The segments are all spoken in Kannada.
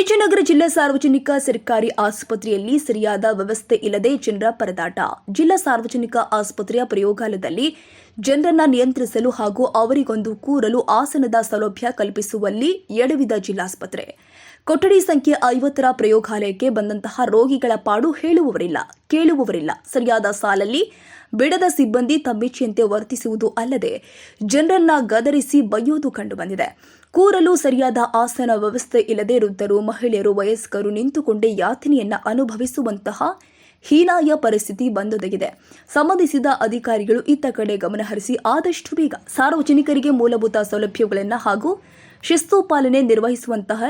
ವಿಜಯನಗರ ಜಿಲ್ಲಾ ಸಾರ್ವಜನಿಕ ಸರ್ಕಾರಿ ಆಸ್ಪತ್ರೆಯಲ್ಲಿ ಸರಿಯಾದ ವ್ಯವಸ್ಥೆ ಇಲ್ಲದೆ ಜನರ ಪರದಾಟ. ಜಿಲ್ಲಾ ಸಾರ್ವಜನಿಕ ಆಸ್ಪತ್ರೆಯ ಪ್ರಯೋಗಾಲಯದಲ್ಲಿ ಜನರನ್ನ ನಿಯಂತ್ರಿಸಲು ಹಾಗೂ ಅವರಿಗೊಂದು ಕೂರಲು ಆಸನದ ಸೌಲಭ್ಯ ಕಲ್ಪಿಸುವಲ್ಲಿ ಎಡವಿದ ಜಿಲ್ಲಾಸ್ಪತ್ರೆ. ಕೊಠಡಿ ಸಂಖ್ಯೆ ಐವತ್ತರ ಪ್ರಯೋಗಾಲಯಕ್ಕೆ ಬಂದಂತಹ ರೋಗಿಗಳ ಪಾಡು ಹೇಳುವವರಿಲ್ಲ, ಕೇಳುವವರಿಲ್ಲ. ಸರಿಯಾದ ಸಾಲಲ್ಲಿ ಬಿಡದ ಸಿಬ್ಬಂದಿ ತಮ್ಮಿಚ್ಛೆಯಂತೆ ವರ್ತಿಸುವುದು ಅಲ್ಲದೆ ಜನರನ್ನ ಗದರಿಸಿ ಬೈಯೋದು ಕಂಡುಬಂದಿದೆ. ಕೂರಲು ಸರಿಯಾದ ಆಸನ ವ್ಯವಸ್ಥೆ ಇಲ್ಲದೆ ವೃದ್ಧರು, ಮಹಿಳೆಯರು, ವಯಸ್ಕರು ನಿಂತುಕೊಂಡೇ ಯಾತನೆಯನ್ನ ಅನುಭವಿಸುವಂತಹ ಹೀನಾಯ ಪರಿಸ್ಥಿತಿ ಬಂದೊದಗಿದೆ. ಸಂಬಂಧಿಸಿದ ಅಧಿಕಾರಿಗಳು ಇತ್ತ ಕಡೆ ಗಮನಹರಿಸಿ ಆದಷ್ಟು ಬೇಗ ಸಾರ್ವಜನಿಕರಿಗೆ ಮೂಲಭೂತ ಸೌಲಭ್ಯಗಳನ್ನು ಹಾಗೂ ಶಿಸ್ತು ಪಾಲನೆ ನಿರ್ವಹಿಸುವಂತಹ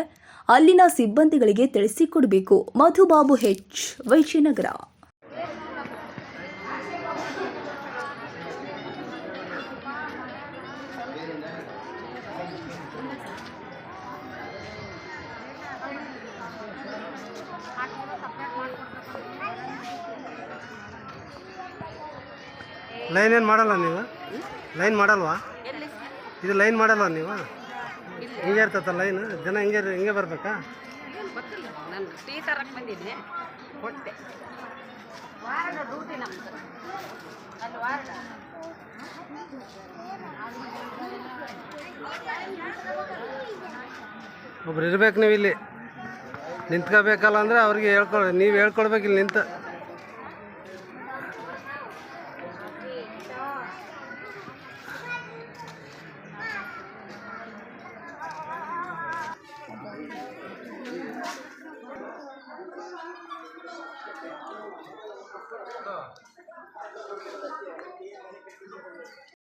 ಅಲ್ಲಿನ ಸಿಬ್ಬಂದಿಗಳಿಗೆ ತಿಳಿಸಿಕೊಡಬೇಕು. ಮಧುಬಾಬು ಹೆಚ್ ವಿಜಯನಗರ. ಲೈನ್ ಏನು ಮಾಡಲ್ಲ ನೀವು? ಲೈನ್ ಮಾಡಲ್ವಾ? ಇದು ಲೈನ್ ಮಾಡಲ್ವಾ ನೀವು? ಹಿಂಗೆ ಇರ್ತೈತ ಲೈನ್? ಜನ ಹಿಂಗೆ ಹಿಂಗೆ ಬರ್ಬೇಕಾ? ಗೊತ್ತಿಲ್ಲ. ನಾನು ಟೀ ತರಕ್ಕೆ ಬಂದಿದ್ದೆ. ಕೊಟ್ಟೆ ವಾರದ ಡ್ಯೂಟಿ ನಮ್ದು. ಅಲ್ಲಿ ವಾರದ. ಒಬ್ರು ಇರ್ಬೇಕು ನೀವು ಇಲ್ಲಿ ನಿಂತ್ಕೋಬೇಕಲ್ಲ ಅಂದ್ರೆ ಅವ್ರಿಗೆ ಹೇಳ್ಕೊಳ್ ನೀವು ಹೇಳ್ಕೊಡ್ಬೇಕು ಇಲ್ಲಿ ನಿಂತು. Não.